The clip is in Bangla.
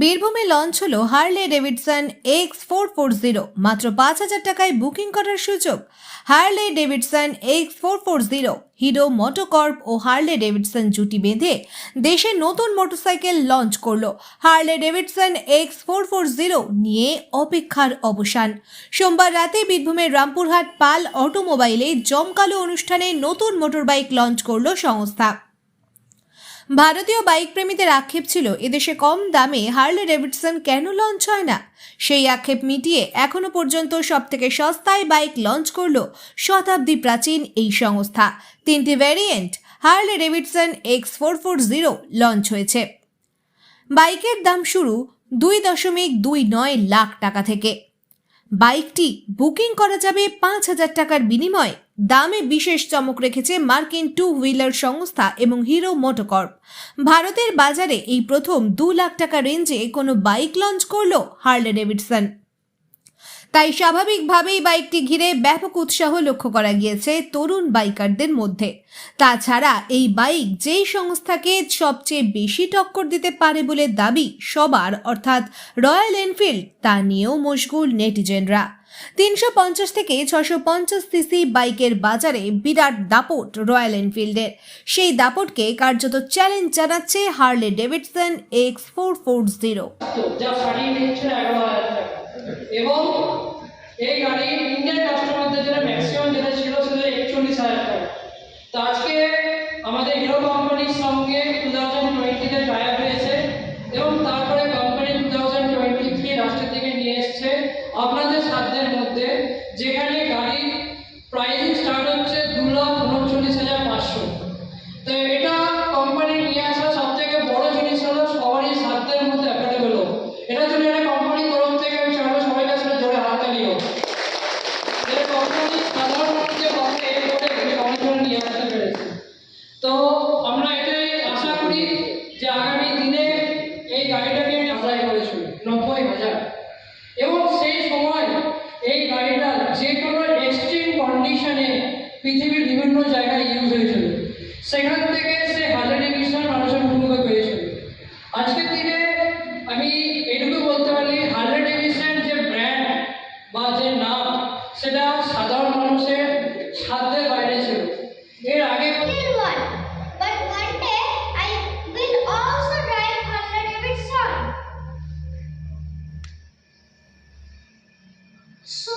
বীরভূমে লঞ্চ হলো Harley Davidson X four four zero মাত্র পাঁচ হাজার টাকায় বুকিং করার সুযোগ। Harley Davidson X four four zero Hero MotoCorp ও হার্লে ডেভিডসন জুটি বেঁধে দেশে নতুন মোটরসাইকেল লঞ্চ করল। Harley Davidson X four four zero নিয়ে অপেক্ষার অবসান। সোমবার রাতে বীরভূমের রামপুরহাট পাল অটোমোবাইলে জমকালো অনুষ্ঠানে নতুন মোটরবাইক লঞ্চ করল সংস্থা। ভারতীয় বাইক প্রেমীদের আক্ষেপ ছিল, এদেশে কম দামে হার্লে ডেভিডসন কেন লঞ্চ হয় না? সেই আক্ষেপ মিটিয়ে এখনও পর্যন্ত সব থেকে সস্তায় বাইক লঞ্চ করল শতাব্দী প্রাচীন এই সংস্থা। তিনটি variant Harley Davidson X four four zero launch হয়েছে। বাইকের দাম শুরু দুই দশমিক দুই নয় লাখ টাকা থেকে। বাইকটি বুকিং করা যাবে পাঁচ হাজার টাকার বিনিময়ে। দামে বিশেষ চমক রেখেছে মার্কিন টু হুইলার সংস্থা এবং হিরো মোটোকর্প। ভারতের বাজারে এই প্রথম দু লাখ টাকা রেঞ্জে কোনো বাইক লঞ্চ করল হার্লে ডেভিডসন তাই স্বাভাবিকভাবেই বাইকটি ঘিরে ব্যাপক উৎসাহ লক্ষ্য করা গিয়েছে তরুণ বাইকারদের মধ্যে। তাছাড়া এই বাইক যেই সংস্থাকে সবচেয়ে বেশি টক্কর দিতে পারে বলে দাবি সবার, অর্থাৎ রয়্যাল এনফিল্ড, তা নিয়েও মশগুল নেটিজেনরা। তিনশো পঞ্চাশ থেকে ছশো পঞ্চাশ সিসি বাইকের বাজারে বিরাট দাপট রয়্যাল এনফিল্ডের। সেই দাপটকে কার্যত চ্যালেঞ্জ জানাচ্ছে Harley Davidson X four four zero. এবং এই গাড়ি ইন্ডিয়ান কাস্টমারদের জন্য ম্যাক্সিমাম যেটা ছিল একচল্লিশ হাজার টাকা। তো আজকে আমাদের হিরো কোম্পানির সঙ্গে টু থাউজেন্ড টোয়েন্টিতে টাই হয়েছে এবং তারপরে company two thousand twenty three রাষ্ট্রের দিকে নিয়ে এসছে। আপনাদের সাধ্যের মধ্যে যেখানে গাড়ি আমাকে এটা তো আমরা এটাই আশা করি যে আগামী দিনে এই গাড়িটাকে আদায় করেছিল নব্বই হাজার। এবং সেই সময় এই গাড়িটা যে কোনো এক্সট্রিম কন্ডিশনে পৃথিবীর বিভিন্ন জায়গায় ইউজ হয়েছিল। সেখান থেকে সে হাজারে ভীষণ মানুষের ভূমিকা আজকের দিনে আমি এটুকু বলতে পারি হান্ড্রেড এভিশন যে ব্র্যান্ড বা যে নাম, সেটা So